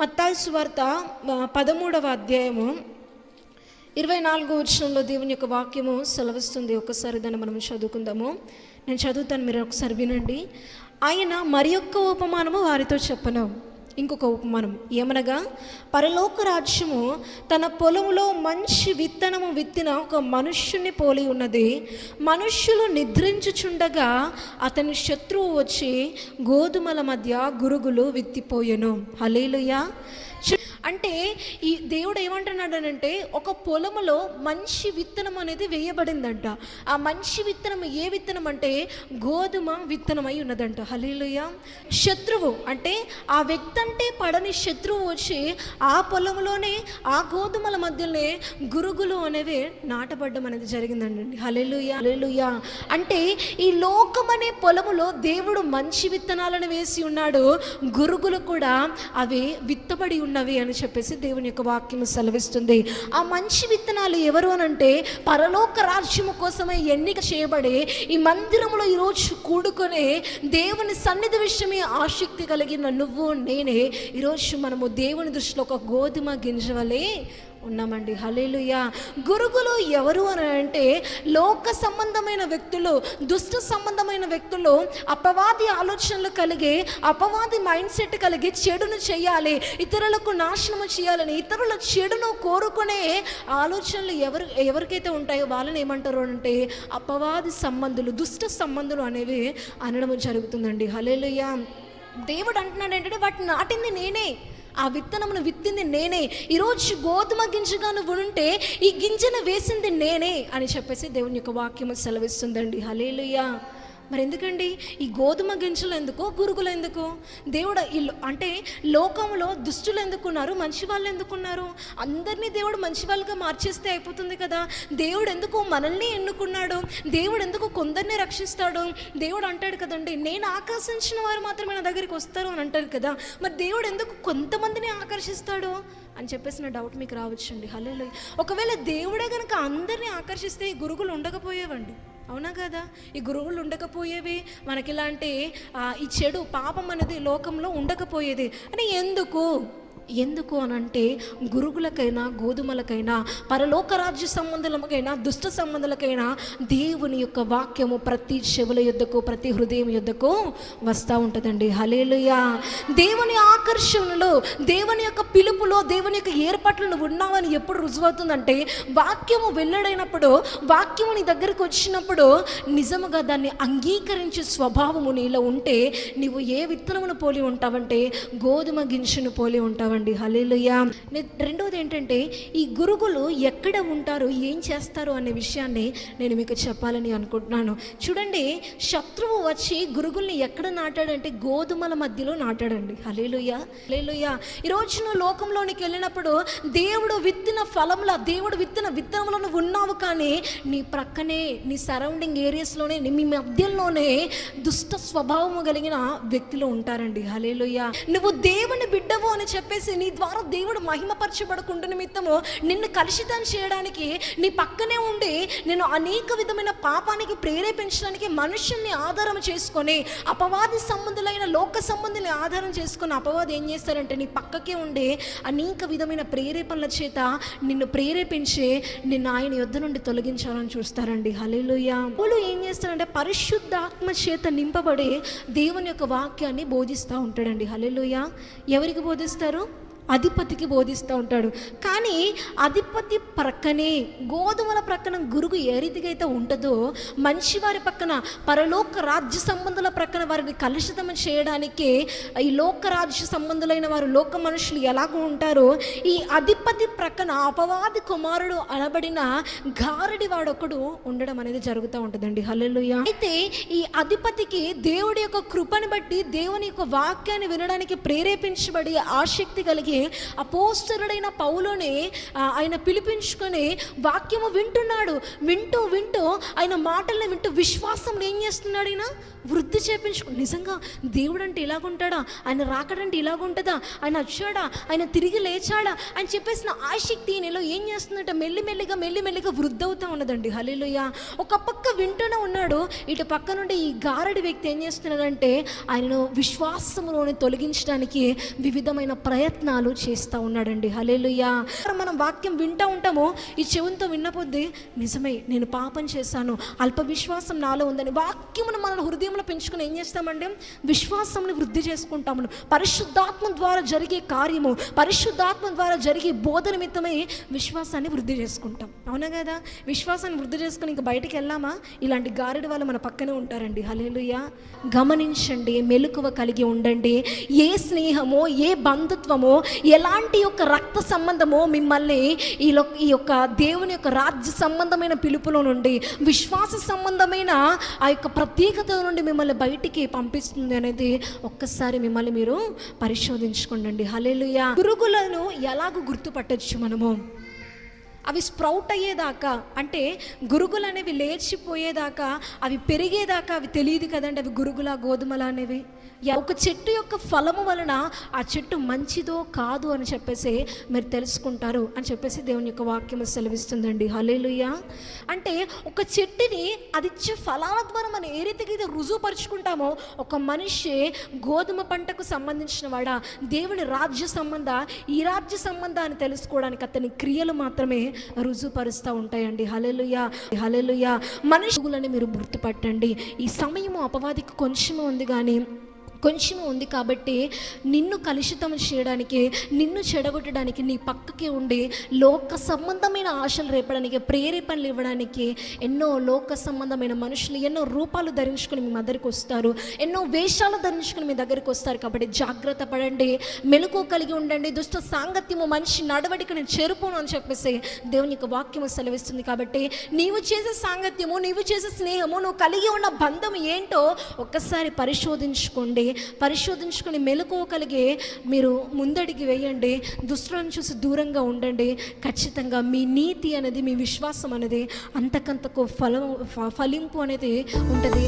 మత్తాయి సువార్త పదమూడవ అధ్యాయము ఇరవై నాలుగో వచనంలో దేవుని యొక్క వాక్యము సెలవిస్తుంది. ఒకసారి దాన్ని మనం చదువుకుందాము. నేను చదువుతాను మీరు ఒకసారి వినండి. ఆయన మరి యొక్క ఉపమానము వారితో చెప్పను. ఇంకొక ఉపమానం. ఏమనగా పరలోక రాజ్యము తన పొలంలో మంచి విత్తనము విత్తిన ఒక మనుష్యుని పోలి ఉన్నది. మనుష్యులు నిద్రించుచుండగా అతని శత్రువు వచ్చి గోధుమల మధ్య గురుగులు విత్తిపోయెను. హలేలుయా అంటే ఈ దేవుడు ఏమంటున్నాడనంటే ఒక పొలములో మంచి విత్తనం అనేది వేయబడిందంట. ఆ మంచి విత్తనం ఏ విత్తనం అంటే గోధుమ విత్తనమై ఉన్నదంట. హలీలుయ శత్రువు అంటే ఆ వ్యక్తి అంటే పడని శత్రువు వచ్చి ఆ పొలంలోనే ఆ గోధుమల మధ్యలోనే గురుగులు అనేవి నాటబడ్డం అనేది జరిగిందండి హలేలుయ హలేలుయ అంటే ఈ లోకం అనే పొలములో దేవుడు మంచి విత్తనాలను వేసి ఉన్నాడు. గురుగులు కూడా అవి విత్తబడి ఉన్నవి అని చెప్పేసి దేవుని యొక్క వాక్యం సెలవిస్తుంది. ఆ మంచి విత్తనాలు ఎవరు అనంటే పరలోక రాజ్యము కోసమే ఎన్నిక చేయబడే ఈ మందిరంలో ఈరోజు కూడుకునే దేవుని సన్నిధి విషయమే ఆసక్తి కలిగిన నువ్వు నేనే. ఈరోజు మనము దేవుని దృష్టిలో ఒక గోధుమ గింజ వలె ఉన్నామండి. హలేలుయా గురుగులు ఎవరు అని అంటే లోక సంబంధమైన వ్యక్తులు దుష్ట సంబంధమైన వ్యక్తులు అపవాది ఆలోచనలు కలిగి అపవాది మైండ్ సెట్ కలిగి చెడును చేయాలి ఇతరులకు నాశనము చేయాలని ఇతరుల చెడును కోరుకునే ఆలోచనలు ఎవరు ఎవరికైతే ఉంటాయో వాళ్ళని ఏమంటారు అంటే అపవాది సంబంధులు దుష్ట సంబంధులు అనేవి అనడం జరుగుతుందండి. హలేలుయా దేవుడు అంటున్నాడు ఏంటంటే వాటిని నాటింది నేనే. ఆ విత్తనమును విత్తింది నేనే. ఈరోజు గోధుమ గింజగా నువ్వు ఉంటే ఈ గింజను వేసింది నేనే అని చెప్పేసి దేవుని యొక్క వాక్యము సెలవిస్తుందండి. హలేలుయా మరి ఎందుకండి ఈ గోధుమ గింజలు ఎందుకు? గురుగులు ఎందుకు? దేవుడు ఈ లో- అంటే లోకంలో దుష్టులు ఎందుకున్నారు? మంచి వాళ్ళు ఎందుకున్నారు? అందరినీ దేవుడు మంచి వాళ్ళుగా మార్చేస్తే అయిపోతుంది కదా. దేవుడు ఎందుకు మనల్ని ఎన్నుకున్నాడు? దేవుడు ఎందుకు కొందరిని రక్షిస్తాడు? దేవుడు అంటాడు కదండి నేను ఆకర్షించిన వారు మాత్రమే నా దగ్గరికి వస్తారు అని అంటారు కదా. మరి దేవుడు ఎందుకు కొంతమందిని ఆకర్షిస్తాడు? అని చెప్పేసి నా డౌట్ మీకు రావచ్చండి. హలో ఒకవేళ దేవుడే కనుక అందరినీ ఆకర్షిస్తే గురుగులు ఉండకపోయేవండి. అవునా కదా? ఈ గురువులు ఉండకపోయేవి? మనకి ఇలాంటి ఈ చెడు పాపం అనేది లోకంలో ఉండకపోయేది. అని ఎందుకు? ఎందుకు అనంటే గురుగులకైనా గోధుమలకైనా పరలోక రాజ్య సంబంధులకైనా దుష్ట సంబంధులకైనా దేవుని యొక్క వాక్యము ప్రతి చెవుల యుద్ధకు ప్రతి హృదయం యుద్ధకు వస్తూ ఉంటుందండి. హలేలుయా దేవుని ఆకర్షణలో దేవుని యొక్క పిలుపులో దేవుని యొక్క ఏర్పాట్లను ఉన్నామని ఉన్నావని ఎప్పుడు రుజువవుతుందంటే వాక్యము వెల్లడైనప్పుడు వాక్యము నీ దగ్గరకు వచ్చినప్పుడు నిజముగా దాన్ని అంగీకరించే స్వభావము నీలో ఉంటే నీవు ఏ విత్తనమును పోలి ఉంటావంటే గోధుమ గింజను పోలి ఉంటావు ఉంటావండి హలేలుయ్యా రెండవది ఏంటంటే ఈ గురుగులు ఎక్కడ ఉంటారు ఏం చేస్తారు అనే విషయాన్ని నేను మీకు చెప్పాలని అనుకుంటున్నాను. చూడండి శత్రువు వచ్చి గురుగుల్ని ఎక్కడ నాటాడంటే గోధుమల మధ్యలో నాటాడండి. హలేలుయ్యా హలేలుయ్యా ఈరోజు నువ్వు లోకంలోనికి వెళ్ళినప్పుడు దేవుడు విత్తిన ఫలంలో దేవుడు విత్తిన విత్తనంలో నువ్వు ఉన్నావు కానీ నీ ప్రక్కనే నీ సరౌండింగ్ ఏరియాస్లోనే నీ మీ మధ్యలోనే దుష్ట స్వభావము కలిగిన వ్యక్తులు ఉంటారండి. హలేలుయ్యా నువ్వు దేవుని బిడ్డవు అని చెప్పేసి నీ ద్వారా దేవుడు మహిమపరచబడకుండా నిమిత్తము నిన్ను కలుషితం చేయడానికి నీ పక్కనే ఉండి నేను అనేక విధమైన పాపానికి ప్రేరేపించడానికి మనుషుల్ని ఆధారం చేసుకొని అపవాది సంబంధులైన లోక సంబంధుల్ని ఆధారం చేసుకుని అపవాది ఏం చేస్తారంటే నీ పక్కకే ఉండి అనేక విధమైన ప్రేరేపణల చేత నిన్ను ప్రేరేపించి నిన్ను ఆయన యుద్ధ నుండి తొలగించాలని చూస్తారండి. హలేలుయ పౌలు ఏం చేస్తారంటే పరిశుద్ధాత్మ చేత నింపబడి దేవుని యొక్క వాక్యాన్ని బోధిస్తూ ఉంటాడండి. హలేలుయ ఎవరికి బోధిస్తారు? అధిపతికి బోధిస్తూ ఉంటాడు. కానీ అధిపతి ప్రక్కనే గోధుమల ప్రక్కన గురుగు ఏ రీతిగా అయితే ఉంటుందో వారి పక్కన పరలోక రాజ్య సంబంధుల ప్రక్కన వారిని కలుషితం చేయడానికి ఈ లోక రాజ్య సంబంధులైన వారు లోక మనుషులు ఎలాగో ఉంటారో ఈ అధిపతి ప్రక్కన అపవాది కుమారుడు అనబడిన గారడి వాడొకడు ఉండడం అనేది జరుగుతూ ఉంటుందండి. హల్లెలుయ. అయితే ఈ అధిపతికి దేవుడి యొక్క కృపని బట్టి దేవుని యొక్క వాక్యాన్ని వినడానికి ప్రేరేపించబడి ఆసక్తి కలిగి అపోస్తరుడైన పౌలోని ఆయన పిలిపించుకొని వాక్యము వింటున్నాడు. వింటూ వింటూ ఆయన మాటల్ని వింటూ విశ్వాసం ఏం చేస్తున్నాడు ఆయన వృద్ధి చేపించుకో నిజంగా దేవుడు అంటే ఇలాగుంటాడా? ఆయన రాకడంటే ఇలాగుంటుందా? ఆయన వచ్చాడా? ఆయన తిరిగి లేచాడా? అని చెప్పేసిన ఆసక్తి నీలో ఏం చేస్తుందంటే? మెల్లిమెల్లిగా మెల్లిమెల్లిగా వృద్ధి అవుతా ఉన్నదండి. హలేలుయ ఒక పక్క వింటూనే ఉన్నాడు. ఇటు పక్క నుండి ఈ గారడి వ్యక్తి ఏం చేస్తున్నాడంటే ఆయనను విశ్వాసంలోని తొలగించడానికి వివిధమైన ప్రయత్నాలు చేస్తూ ఉన్నాడండి. హలేలుయ మనం వాక్యం వింటూ ఉంటామో ఈ చెవులతో విన్నపోద్ది నిజమే నేను పాపం చేశాను. అల్ప విశ్వాసం నాలో ఉందని. వాక్యమును మన హృదయంలో పెంచుకుని ఏం చేస్తామంటే విశ్వాసంని వృద్ధి చేసుకుంటాము. పరిశుద్ధాత్మ ద్వారా జరిగే కార్యము పరిశుద్ధాత్మ ద్వారా జరిగే బోధ నిమిత్తమై విశ్వాసాన్ని వృద్ధి చేసుకుంటాం. అవునా కదా? విశ్వాసాన్ని వృద్ధి చేసుకుని ఇంకా బయటికి వెళ్ళామా? ఇలాంటి గారెడి వాళ్ళు మన పక్కనే ఉంటారండి. హలేలుయ గమనించండి మెలకువ కలిగి ఉండండి. ఏ స్నేహమో ఏ బంధుత్వమో ఎలాంటి యొక్క రక్త సంబంధమో మిమ్మల్ని ఈ ఈ యొక్క దేవుని యొక్క రాజ్య సంబంధమైన పిలుపులో నుండి విశ్వాస సంబంధమైన ఆ యొక్క ప్రత్యేకత నుండి మిమ్మల్ని బయటికి పంపిస్తుంది అనేది ఒక్కసారి మిమ్మల్ని మీరు పరిశోధించుకోండి హలేలుయ పురుగులను ఎలాగో గుర్తుపట్టచ్చు మనము? అవి స్ప్రౌట్ అయ్యేదాకా అంటే గురుగులు అనేవి లేచిపోయేదాకా అవి పెరిగేదాకా అవి తెలియదు కదండి అవి గురుగుల గోధుమల అనేవి. యా- ఒక చెట్టు యొక్క ఫలము వలన ఆ చెట్టు మంచిదో కాదు అని చెప్పేసి మీరు తెలుసుకుంటారు అని చెప్పేసి దేవుని యొక్క వాక్యం సెలవిస్తుందండి. హలేలుయ్య అంటే ఒక చెట్టుని అది ఇచ్చే ఫలాల ద్వారా మనం ఏ రీతిగా అయితే రుజువుపరుచుకుంటామో ఒక మనిషి గోధుమ పంటకు సంబంధించిన వాడా దేవుని రాజ్య సంబంధ ఈ రాజ్య సంబంధాన్ని తెలుసుకోవడానికి అతని క్రియలు మాత్రమే రుజుపరుస్తూ ఉంటాయండి. హలెలుయా హలెలుయా మనుషులని మీరు గుర్తుపట్టండి. ఈ సమయము అపవాదికి కొంచెం ఉంది కానీ కొంచెం ఉంది కాబట్టి నిన్ను కలుషితం చేయడానికి నిన్ను చెడగొట్టడానికి నీ పక్కకి ఉండి లోక సంబంధమైన ఆశలు రేపడానికి ప్రేరేపణలు ఇవ్వడానికి ఎన్నో లోక సంబంధమైన మనుషులు ఎన్నో రూపాలు ధరించుకుని మీ దగ్గరికి వస్తారు ఎన్నో వేషాలు ధరించుకుని మీ దగ్గరికి వస్తారు కాబట్టి జాగ్రత్త పడండి మెలకు కలిగి ఉండండి దుష్ట సాంగత్యము మనిషి నడవడికని చెరుపును అని చెప్పేసి దేవుని యొక్క వాక్యము సెలవిస్తుంది కాబట్టి నీవు చేసే సాంగత్యము నీవు చేసే స్నేహము నువ్వు కలిగి ఉన్న బంధం ఏంటో ఒక్కసారి పరిశోధించుకోండి. పరిశోధించుకొని మెలకువగలిగి మీరు ముందడిగి వేయండి దుష్టులను చూసి దూరంగా ఉండండి. ఖచ్చితంగా మీ నీతి అనేది మీ విశ్వాసం అనేది అంతకంతకు ఫలం ఫ- ఫలింపు అనేది ఉంటుంది.